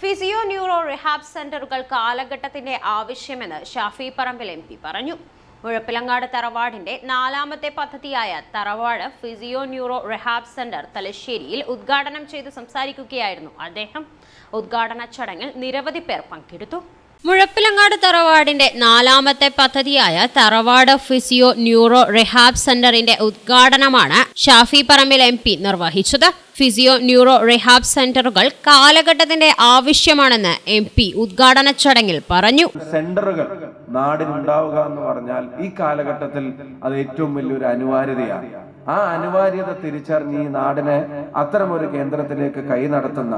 Physio neuro rehab സെന്ററുകൾ കാലഘട്ടത്തിന്റെ ആവശ്യമെന്ന് ഷാഫി പറമ്പിൽ എം പറഞ്ഞു. മുഴപ്പിലങ്ങാട് തറവാടിന്റെ നാലാമത്തെ പദ്ധതിയായ തറവാട് ഫിസിയോ ന്യൂറോ റിഹാബ് സെന്റർ തലശ്ശേരിയിൽ ഉദ്ഘാടനം ചെയ്ത് സംസാരിക്കുകയായിരുന്നു അദ്ദേഹം. ഉദ്ഘാടന ചടങ്ങിൽ നിരവധി പേർ പങ്കെടുത്തു. മുഴപ്പിലങ്ങാട് തറവാടിന്റെ നാലാമത്തെ പദ്ധതിയായ തറവാട് ഫിസിയോ ന്യൂറോ റിഹാബ് സെന്ററിന്റെ ഉദ്ഘാടനമാണ് ഷാഫി പറമ്പിൽ എം പി നിർവഹിച്ചത്. ഫിസിയോ ന്യൂറോ റിഹാബ് സെന്ററുകൾ കാലഘട്ടത്തിന്റെ ആവശ്യമാണെന്ന് എം പി ഉദ്ഘാടന ചടങ്ങിൽ പറഞ്ഞു. സെന്ററുകൾ നാടിനുണ്ടാവുക എന്ന് പറഞ്ഞാൽ ഈ കാലഘട്ടത്തിൽ അത് ഏറ്റവും വലിയൊരു അനിവാര്യതയാണ്. ആ അനിവാര്യത തിരിച്ചറിഞ്ഞ് ഈ നാടിനെ അത്തരമൊരു കേന്ദ്രത്തിലേക്ക് കൈ നടത്തുന്ന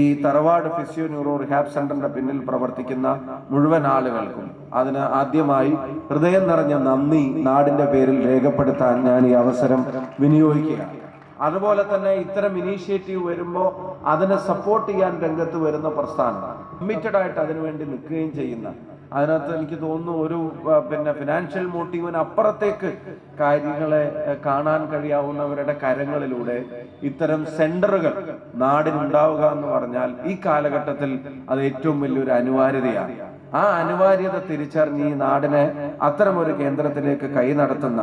ഈ തറവാട് ഫിസിയോ ന്യൂറോ റിഹാബ് സെന്ററിന്റെ പിന്നിൽ പ്രവർത്തിക്കുന്ന മുഴുവൻ ആളുകൾക്കും അതിന് ആദ്യമായി ഹൃദയം നിറഞ്ഞ നന്ദി നാടിന്റെ പേരിൽ രേഖപ്പെടുത്താൻ ഞാൻ ഈ അവസരം വിനിയോഗിക്കുകയാണ്. അതുപോലെ തന്നെ ഇത്തരം ഇനീഷ്യേറ്റീവ് വരുമ്പോൾ അതിനെ സപ്പോർട്ട് ചെയ്യാൻ രംഗത്ത് വരുന്ന പ്രസ്ഥാനം. കമ്മിറ്റഡ് ആയിട്ട് അതിനുവേണ്ടി നിൽക്കുകയും ചെയ്യുന്ന അതിനകത്ത് എനിക്ക് തോന്നുന്നു ഒരു പിന്നെ ഫിനാൻഷ്യൽ മോട്ടീവിന് അപ്പുറത്തേക്ക് കാര്യങ്ങളെ കാണാൻ കഴിയാവുന്നവരുടെ കരങ്ങളിലൂടെ ഇത്തരം സെന്ററുകൾ നാടിനുണ്ടാവുക എന്ന് പറഞ്ഞാൽ ഈ കാലഘട്ടത്തിൽ അത് ഏറ്റവും വലിയൊരു അനിവാര്യതയാണ്. ആ അനിവാര്യത തിരിച്ചറിഞ്ഞ് ഈ നാടിനെ അത്തരമൊരു കേന്ദ്രത്തിലേക്ക് കൈ നടത്തുന്ന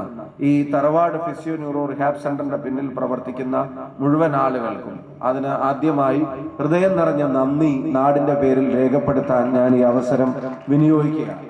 ഈ തറവാട് ഫിസിയോ ന്യൂറോ റിഹാബ് സെന്ററിന്റെ പിന്നിൽ പ്രവർത്തിക്കുന്ന മുഴുവൻ ആളുകൾക്കും അതിന് ആദ്യമായി ഹൃദയം നിറഞ്ഞ നന്ദി നാടിന്റെ പേരിൽ രേഖപ്പെടുത്താൻ ഞാൻ ഈ അവസരം വിനിയോഗിക്കുകയാണ്.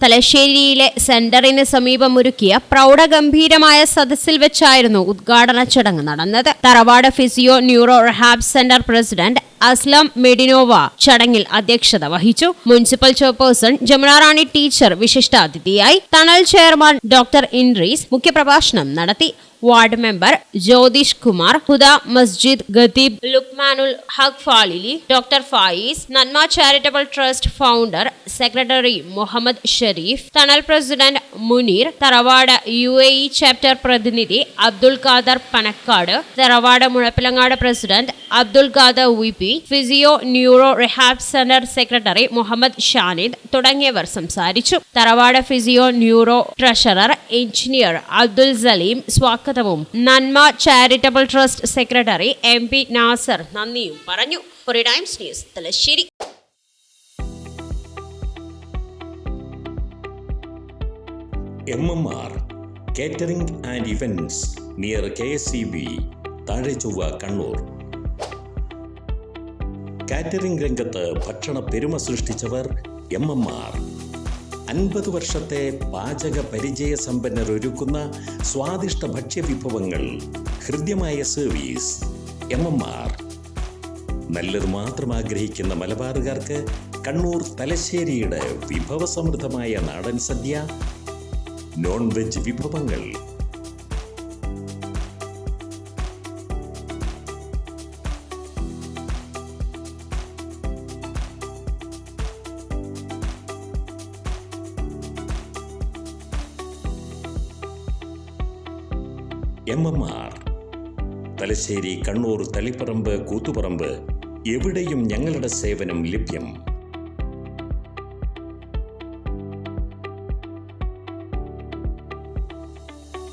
തലശ്ശേരിയിലെ സെന്ററിന് സമീപം ഒരുക്കിയ പ്രൗഢഗംഭീരമായ സദസ്സിൽ വെച്ചായിരുന്നു ഉദ്ഘാടന ചടങ്ങ് നടന്നത്. Tharavad physio neuro rehab centre president Aslam Medinova ചടങ്ങിൽ അധ്യക്ഷത വഹിച്ചു. മുനിസിപ്പൽ ചെയർപേഴ്സൺ ജമുനാറാണി ടീച്ചർ വിശിഷ്ടാതിഥിയായി തണൽ ചെയർമാൻ ഡോക്ടർ ഇൻറീസ് മുഖ്യപ്രഭാഷണം നടത്തി. Ward member Jyothish Kumar Huda Masjid ഖതീബ് Luqmanul Haq Falili doctor Fayis Nanma charitable trust founder secretary Muhammad Sherif Thanal president Muneer തറവാട് യു എ ഇ ചാപ്റ്റർ പ്രതിനിധി Abdul Khader Panakkad Tharavad Muzhappilangad president Abdul Khader V P physio neuro rehab centre secretary Muhammad Shanid തുടങ്ങിയവർ സംസാരിച്ചു. Tharavad physio neuro treasurer engineer Abdul Saleem സ്വാഗതവും. Nanma charitable trust secretary M P Nasar നന്ദിയും പറഞ്ഞു. കൊറി times news Thalassery. M M R catering and events near K S C B താഴെ Chovva Kannur catering രംഗത്ത് ഭക്ഷണ പെരുമ സൃഷ്ടിച്ചവർ M M R. അൻപത് വർഷത്തെ പാചക പരിചയ സമ്പന്നർ ഒരുക്കുന്ന സ്വാദിഷ്ട ഭക്ഷ്യവിഭവങ്ങൾ ഹൃദ്യമായ സർവീസ് എം എം ആർ. നല്ലത് മാത്രം ആഗ്രഹിക്കുന്ന മലബാറുകാർക്ക് കണ്ണൂർ തലശ്ശേരിയുടെ വിഭവസമൃദ്ധമായ നാടൻ സദ്യ നോൺ വെജ് വിഭവങ്ങൾ M M R. Thalassery Kannur Taliparamba Koothuparamba എവിടെയും ഞങ്ങളുടെ സേവനം ലഭ്യം.